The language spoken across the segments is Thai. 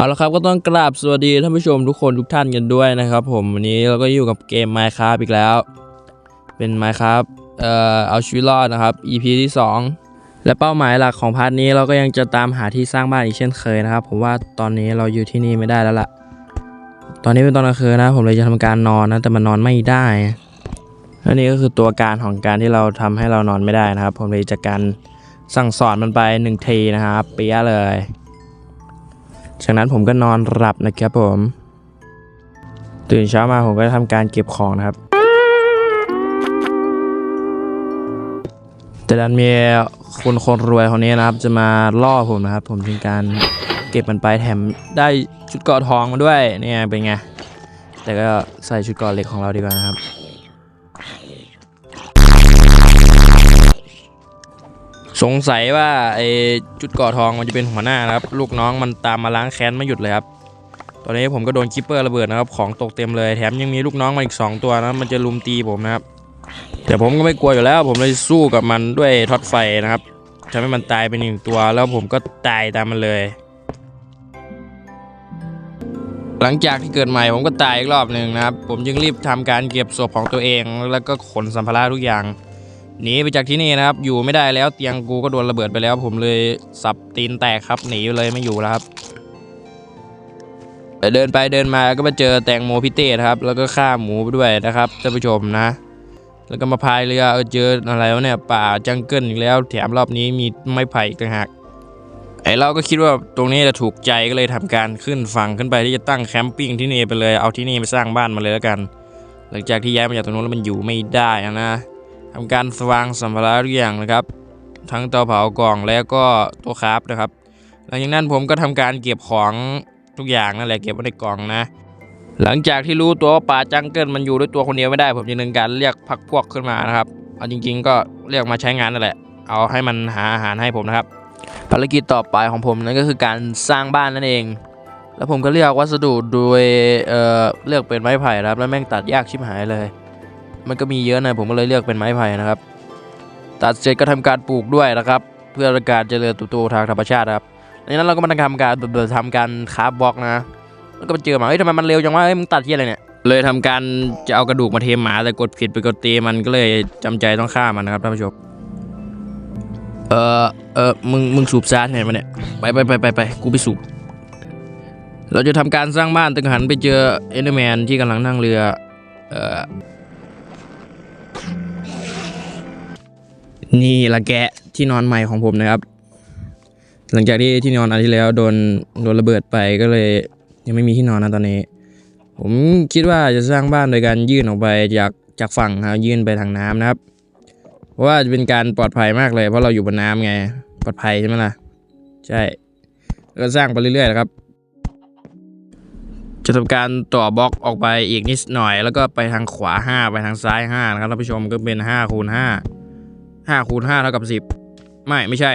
เอาละครับก็ต้องกราบสวัสดีท่านผู้ชมทุกคนทุกท่านกันด้วยนะครับ ผมวันนี้เราก็อยู่กับเกม Minecraft อีกแล้ว เป็น Minecraft เอ่อเอาชีวิตรอดนะครับ EP ที่ 2 และเป้าหมายหลักของพาร์ทนี้เราก็ยังจะตามหาที่สร้างบ้านอีกเช่นเคยนะครับ ผมว่าตอนนี้เราอยู่ที่นี่ไม่ได้แล้วล่ะ ตอนนี้เป็นตอนกลางคืนนะ ผมเลยจะทำการนอนนะแต่มันนอนไม่ได้และนี่ก็คือตัวการของการที่เราทำให้เรานอนไม่ได้นะครับ ผมเลยจะการสั่งสอนมันไปหนึ่งทีนะครับเปียเลย จากนั้นผมก็นอนหลับนะครับผม ตื่นเช้ามาผมก็ทำการเก็บของนะครับ แต่ดันมีคนคนรวยคนนี้นะครับ จะมาล่อผมนะครับ ผมจึงการเก็บมันไปแถมได้ชุดเกาะทองมาด้วยเนี่ยเป็นไงแต่ก็ใส่ชุดเกาะเหล็กของเราดีกว่านะครับ สงสัยว่าไอ้จุดก่อทองมันจะเป็นหัวหน้านะครับ ลูกน้องมันตามมาล้างแค้นไม่หยุดเลยครับ ตอนนี้ผมก็โดนคิปเปอร์ระเบิดนะครับ ของตกเต็มเลยแถมยังมีลูกน้องมาอีก 2 ตัวนะมันจะลุมตีผมนะครับ แต่ผมก็ไม่กลัวอยู่แล้ว ผมเลยสู้กับมันด้วยท็อตไฟนะครับทำให้มันตายไปหนึ่งตัว แล้วผมก็ตายตามมันเลย หลังจากที่เกิดใหม่ผมก็ตายอีกรอบหนึ่งนะครับ ผมจึงรีบทำการเก็บศพของตัวเอง แล้วก็ขนสัมภาระทุกอย่าง หนีไปจากที่นี่นะครับ อยู่ไม่ได้แล้วเตียงกูก็โดนระเบิดไปแล้ว ผมเลยสับตีนแตกครับ หนีเลยไม่อยู่แล้วครับเดินไปเดินมาก็มาเจอแตงโมพิเต้ครับ แล้วก็ฆ่าหมูไปด้วยนะครับท่านผู้ชมนะ แล้วก็มาพายเรือเออเจออะไรวะเนี่ยป่าจังเกิลอีกแล้ว แถมรอบนี้มีไม้ไผ่อีกต่างหากไอเราก็คิดว่าตรงนี้จะถูกใจก็เลยทำการขึ้นฝั่งขึ้นไปที่จะตั้งแคมปิ้งที่นี่ไปเลยเอาที่นี่ไปสร้างบ้านมาเลยแล้วกัน หลังจากที่ย้ายมาจากตรงนู้นแล้วมันอยู่ไม่ได้นะ ทำการวางสัมภาระทุกอย่างนะครับ ทั้งเตาเผากล่องแล้วก็ตัวคราฟนะครับ หลังจากนั้นผมก็ทำการเก็บของทุกอย่างนั่นแหละเก็บไว้ในกล่องนะ หลังจากที่รู้ตัวว่าป่าจังเกิลมันอยู่ด้วยตัวคนเดียวไม่ได้ ผมจึงดำเนินการเรียกพักพวกขึ้นมานะครับเอาจริง ๆ ก็เรียกมาใช้งานนั่นแหละ เอาให้มันหาอาหารให้ผมนะครับ ภารกิจต่อไปของผมนั่นก็คือการสร้างบ้านนั่นเอง แล้วผมก็เลือกวัสดุโดยเออเลือกเป็นไม้ไผ่นะครับ แล้วแม่งตัดยากชิบหายเลย มันก็มีเยอะนะผมก็เลยเลือกเป็นไม้ไผ่นะครับ ตัดเสร็จก็ทำการปลูกด้วยนะครับ เพื่อการเจริญเติบโตทางธรรมชาตินะครับดังนั้นเราก็มาทำการเดินทำการคราฟบล็อกนะแล้วก็ไปเจอหมาเฮ้ยทำไมมันเร็วจังวะเฮ้ยมึงตัดที่อะไรเนี่ยเลยทำการจะเอากระดูกมาเทหมาแต่กดผิดไปกดตีมันก็เลยจำใจต้องฆ่ามันนะครับท่านผู้ชมเออเออมึงมึงสูบซาที่ไหนมาเนี่ยไปไปไปไปไปกูไปสูบเราจะทำการสร้างบ้านตึงหันไปเจอเอนเดอร์แมนที่กำลังนั่งเรือเออ นี่ละแกะที่นอนใหม่ของผมนะครับ หลังจากที่ที่นอนอันที่แล้วโดนโดนระเบิดไปก็เลย ยังไม่มีที่นอนนะตอนนี้ ผมคิดว่าจะสร้างบ้านโดยการยื่นออกไปจากจากฝั่งครับยื่นไปทางน้ำนะครับ เพราะว่าจะเป็นการปลอดภัยมากเลย เพราะเราอยู่บนน้ำไงปลอดภัยใช่ไหมล่ะ ใช่แล้วก็สร้างไปเรื่อยๆนะครับ จะทำการต่อบล็อกออกไปอีกนิดหน่อย แล้วก็ไปทางขวา 5 ไปทางซ้าย5นะครับท่านผู้ชมก็เป็น5คูณ5 5คูณ5เท่ากับ 10 ไม่ไม่ใช่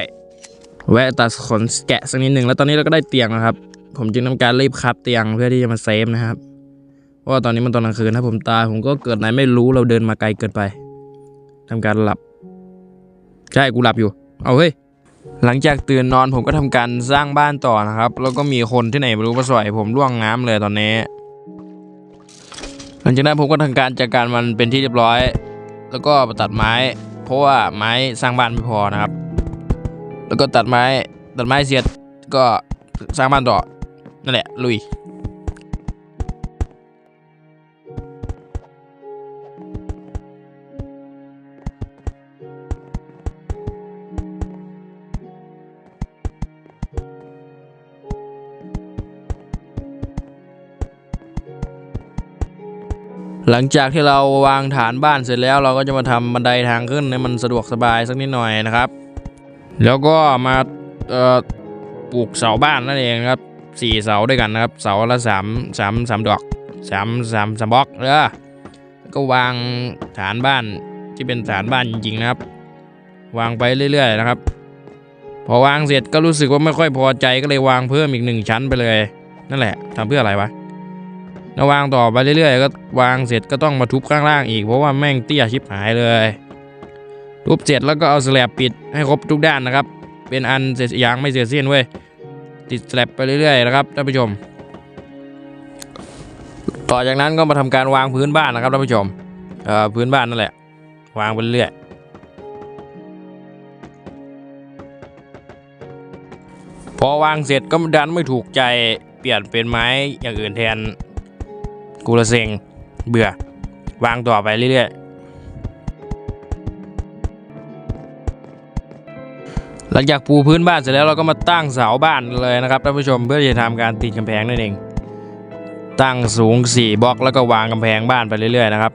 แวะตัดขนแกะสักนิดหนึ่งแล้วตอนนี้เราก็ได้เตียงแล้วครับ ผมจึงทำการรีบคับเตียงเพื่อที่จะมาเซฟนะครับเพราะว่าตอนนี้มันตอนกลางคืนถ้าผมตายผมก็เกิดไหนไม่รู้เราเดินมาไกลเกินไปทำการหลับ ใช่กูหลับอยู่ เอาเฮ้ยหลังจากตื่นนอนผมก็ทำการสร้างบ้านต่อนะครับ แล้วก็มีคนที่ไหนไม่รู้มาสอยผมร่วงน้ำเลยตอนนี้ หลังจากนั้นผมก็ทำการจัดการมันเป็นที่เรียบร้อย แล้วก็ตัดไม้ เพราะว่าไม้สร้างบ้านไม่พอนะครับ แล้วก็ตัดไม้ตัดไม้เสร็จก็สร้างบ้านต่อนั่นแหละลุย หลังจากที่เราวางฐานบ้านเสร็จแล้วเราก็จะมาทำบันไดทางขึ้นให้มันสะดวกสบายสักนิดหน่อยนะครับ แล้วก็มาปลูกเสาบ้านนั่นเองครับสี่เสาด้วยกันนะครับ เสาละสามสามสามดอกสามสามสามบล็อกเออแล้วก็วางฐานบ้านที่เป็นฐานบ้านจริงๆนะครับ วางไปเรื่อย ๆ นะครับ พอวางเสร็จก็รู้สึกว่าไม่ค่อยพอใจก็เลยวางเพิ่มอีกหนึ่งชั้นไปเลย นั่นแหละทำเพื่ออะไรวะ แล้ววางต่อไปเรื่อยๆ ก็วางเสร็จก็ต้องมาทุบข้างล่างอีก เพราะว่าแม่งเตี้ยชิบหายเลย ทุบเสร็จแล้วก็เอาสแลบปิดให้ครบทุกด้านนะครับ เป็นอันเสร็จอย่างไม่เสร็จสิ้นเว้ย ติดสแลบไปเรื่อยๆนะครับท่านผู้ชม ต่อจากนั้นก็มาทำการวางพื้นบ้านนะครับท่านผู้ชมพื้นบ้านนั่นแหละ วางไปเรื่อยพอวางเสร็จก็ดันไม่ถูกใจเปลี่ยนเป็นไม้อย่างอื่นแทน กูละเซ็งเบื่อ วางต่อไปเรื่อยๆ หลังจากปูพื้นบ้านเสร็จแล้วเราก็มาตั้งเสาบ้านเลยนะครับท่านผู้ชมเพื่อจะทำการติดกำแพงนั่นเอง ตั้งสูง 4บล็อกแล้วก็วางกำแพงบ้านไปเรื่อยๆนะครับ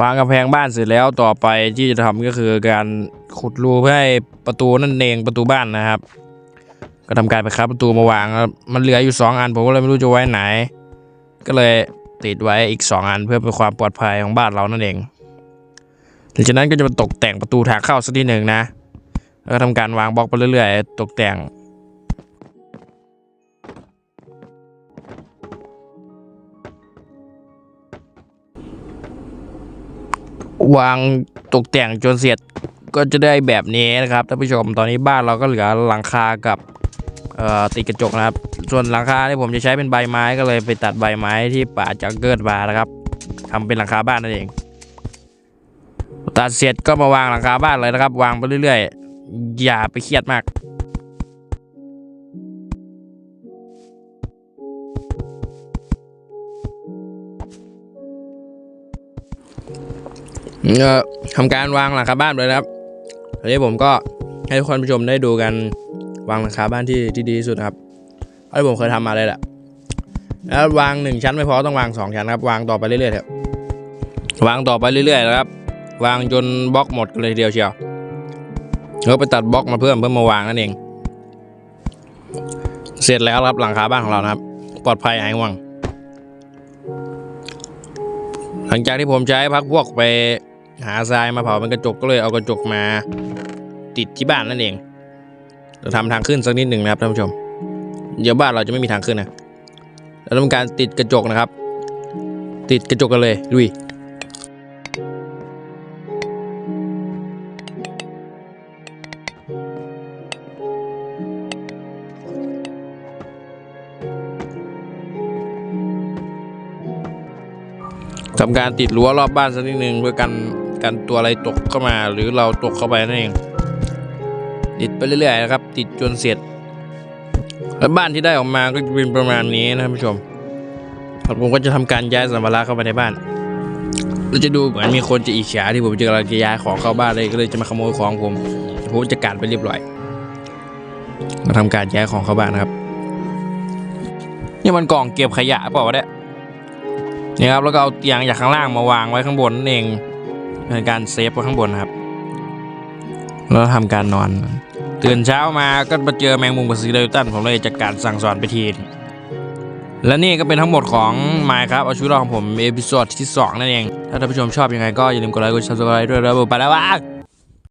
วางกำแพงบ้านเสร็จแล้วต่อไปที่จะทำก็คือการขุดรูเพื่อให้ประตูนั่นเองประตูบ้านนะครับ ก็ทำการไปครับประตูมาวางมันเหลืออยู่ 2 อันผมก็เลยไม่รู้จะไว้ไหน ก็เลยติดไว้อีก 2 อันเพื่อเป็นความปลอดภัยของบ้านเรานั่นเองหลังจากนั้นก็จะมาตกแต่งประตูทางเข้าสักทีหนึ่งนะแล้วก็ทำการวางบล็อกไปเรื่อยๆ ตกแต่ง วางตกแต่งจนเสร็จก็จะได้แบบนี้นะครับท่านผู้ชมตอนนี้บ้านเราก็เหลือหลังคากับติดกระจกนะครับ ส่วนหลังคาที่ผมจะใช้เป็นใบไม้ก็เลยไปตัดใบไม้ที่ป่าจังเกิลมานะครับทำเป็นหลังคาบ้านนั่นเอง ตัดเสร็จก็มาวางหลังคาบ้านเลยนะครับ วางไปเรื่อยๆ อย่าไปเครียดมาก เอ่อทำการวางหลังคาบ้านเลยนะครับทีนี้ผมก็ให้ทุกคนผู้ชมได้ดูกันวางหลังคาบ้านที่ที่ดีที่สุดครับที่ผมเคยทำมาเลยแหละแล้ววางหนึ่งชั้นไม่พอต้องวางสองชั้นครับ วางต่อไปเรื่อยๆครับวางต่อไปเรื่อยๆนะครับ วางจนบล็อกหมดเลยทีเดียวเชียวแล้วไปตัดบล็อกมาเพิ่มเพื่อมาวางนั่นเอง เสร็จแล้วครับหลังคาบ้านของเรานะครับ ปลอดภัยหายห่วง หลังจากที่ผมใช้พักพวกไป หาทรายมาเผาเป็นกระจกก็เลยเอากระจกมาติดที่บ้านนั่นเองเราทำทางขึ้นสักนิดหนึ่งนะครับท่านผู้ชม เดี๋ยวบ้านเราจะไม่มีทางขึ้นนะเราทำการติดกระจกนะครับ ติดกระจกกันเลยลุยทำการติดรั้วรอบบ้านสักนิดหนึ่งเพื่อกัน กันตัวอะไรตกเข้ามา หรือเราตกเข้าไปนั่นเอง ติดไปเรื่อยๆนะครับ ติดจนเสร็จ แล้วบ้านที่ได้ออกมาก็จะเป็นประมาณนี้นะท่านผู้ชมผมก็จะทำการย้ายสัมภาระเข้าไปในบ้านเราจะดูเหมือนมีคนจะอิจฉาที่ผมจะกำลังจะย้ายของเข้าบ้านเลยก็เลยจะมาขโมยของผมผมจะการไปเรียบร้อยมาทำการย้ายของเข้าบ้านนะครับนี่มันกล่องเก็บขยะเปล่าวะเนี่ยนี่ครับแล้วก็เอาเตียงจากข้างล่างมาวางไว้ข้างบนนั่นเอง ในการเซฟไว้ข้างบนนะครับ แล้วทำการนอน ตื่นเช้ามาก็มาเจอแมงมุมกับซีเรลตันผมเลยจัดการสั่งสอนไปทีและนี่ก็เป็นทั้งหมดของ m i ครับเอาชีวิตรอดของผมเอพิโซดที่ 2 นั่นเอง ถ้าท่านผู้ชมชอบยังไงก็อย่าลืมกดไลค์กดซับสไครต์ด้วยแล้วไปแล้วว่า